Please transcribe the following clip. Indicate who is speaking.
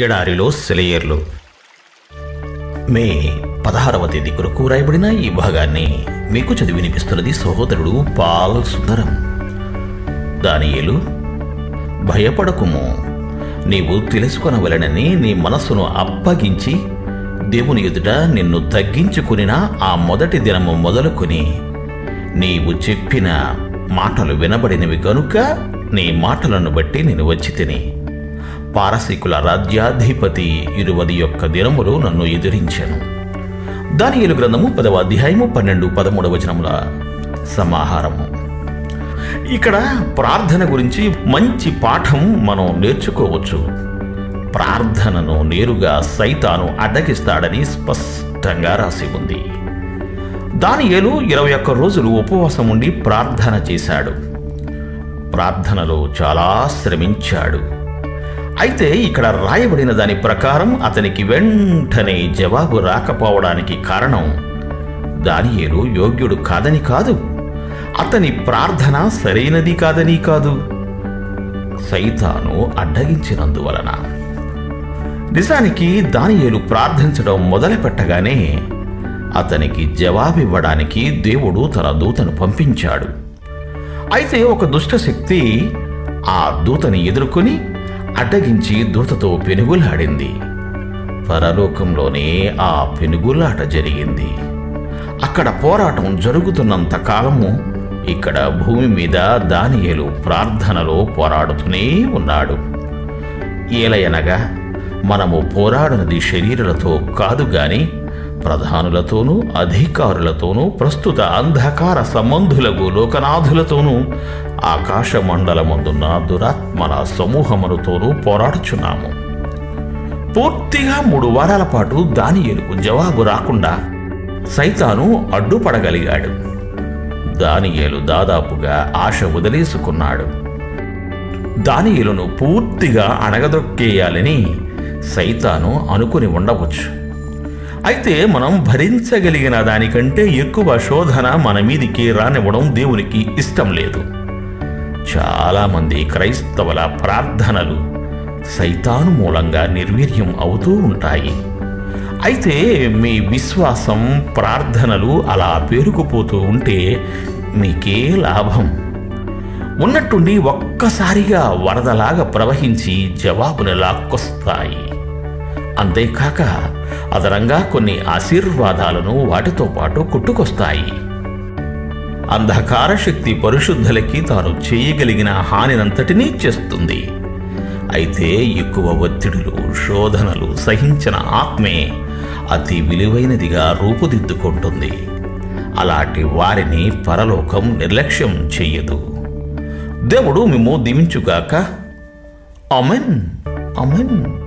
Speaker 1: ఎడారిలో సెలయేర్లు. మే పదహారవ తేదీ కొరకు రాయబడిన ఈ భాగాన్ని మీకు చదివి వినిపిస్తున్నది సహోదరుడు పాల్ సుందరం. దానియేలు భయపడకుము. నీవు తెలుసుకొనవలెనని నీ మనస్సును అప్పగించి దేవుని ఎదుట నిన్ను తగ్గించుకునిన ఆ మొదటి దినము మొదలుకొని నీవు చెప్పిన మాటలు వినబడినవి కనుక నీ మాటలను బట్టి నేను వచ్చి తిని పారసీకుల రాజ్యాధిపతి ఇరువది యొక్క దినములు నన్ను ఎదిరించాను. దానియలు గ్రంథము పదవ అధ్యాయము పన్నెండు పదమూడవ వచనముల సమాహారము. ఇక్కడ ప్రార్థన గురించి మంచి పాఠం మనం నేర్చుకోవచ్చు. ప్రార్థనను నేరుగా సైతాను అడ్డగిస్తాడని స్పష్టంగా రాసి ఉంది. దానియేలు ఇరవై ఒక్క రోజులు ఉపవాసం ఉండి ప్రార్థన చేశాడు. ప్రార్థనలో చాలా శ్రమించాడు. అయితే ఇక్కడ రాయబడిన దాని ప్రకారం అతనికి వెంటనే జవాబు రాకపోవడానికి కారణం దానియేలు యోగ్యుడు కాదని కాదు. అతని ప్రార్థన సరైనది కాదని కాదు. సైతాను అడ్డగించినందువలన. నిజానికి దానియేలు ప్రార్థించడం మొదలుపెట్టగానే అతనికి జవాబివ్వడానికి దేవుడు తన దూతను పంపించాడు. అయితే ఒక దుష్టశక్తి ఆ దూతని ఎదుర్కొని అడ్డగించి దూతతో పెనుగులాడింది. పరలోకంలోనే ఆ పెనుగులాట జరిగింది. అక్కడ పోరాటం జరుగుతున్నంత కాలము ఇక్కడ భూమి మీద దానియేలు ప్రార్థనలో పోరాడుతూనే ఉన్నాడు. ఏలయనగా మనము పోరాడినది శరీరాలతో కాదు గాని ప్రధానులతోనూ అధికారులతోనూ ప్రస్తుత అంధకార సంబంధులకు లోకనాథులతోనూ ఆకాశ మండలమందున్న దురాత్మల సమూహములతోనూ పోరాడుచున్నాము. పూర్తిగా మూడు వారాల పాటు దానియేలుకు జవాబు రాకుండా సైతాను అడ్డుపడగలిగాడు. దానియేలు దాదాపుగా ఆశ వదిలేసుకున్నాడు. దానియేలును పూర్తిగా అణగదొక్కేయాలని సైతాను అనుకుని ఉండవచ్చు. అయితే మనం భరించగలిగిన దానికంటే ఎక్కువ శోధన మన మీదికి రానివ్వడం దేవునికి ఇష్టం లేదు. చాలామంది క్రైస్తవుల ప్రార్థనలు సైతాను మూలంగా నిర్వీర్యం అవుతూ ఉంటాయి. అయితే మీ విశ్వాసం ప్రార్థనలు అలా పేరుకుపోతూ ఉంటే మీకే లాభం. ఉన్నట్టుండి ఒక్కసారిగా వరదలాగా ప్రవహించి జవాబుని లాక్కొస్తాయి అంతేకాక అదనంగా కొన్ని ఆశీర్వాదాలను వాటితో పాటు కొట్టుకొస్తాయి. అంధకార శక్తి పరిశుద్ధులకి తాను చేయగలిగిన హానినంతటినీ చేస్తుంది. అయితే ఎక్కువ ఒత్తిడులు శోధనలు సహించిన ఆత్మే అతి విలువైనదిగా రూపుదిద్దుకుంటుంది. అలాంటి వారిని పరలోకం నిర్లక్ష్యం చెయ్యదు దేవుడు మేము దీవించుగాక అమెన్ అమెన్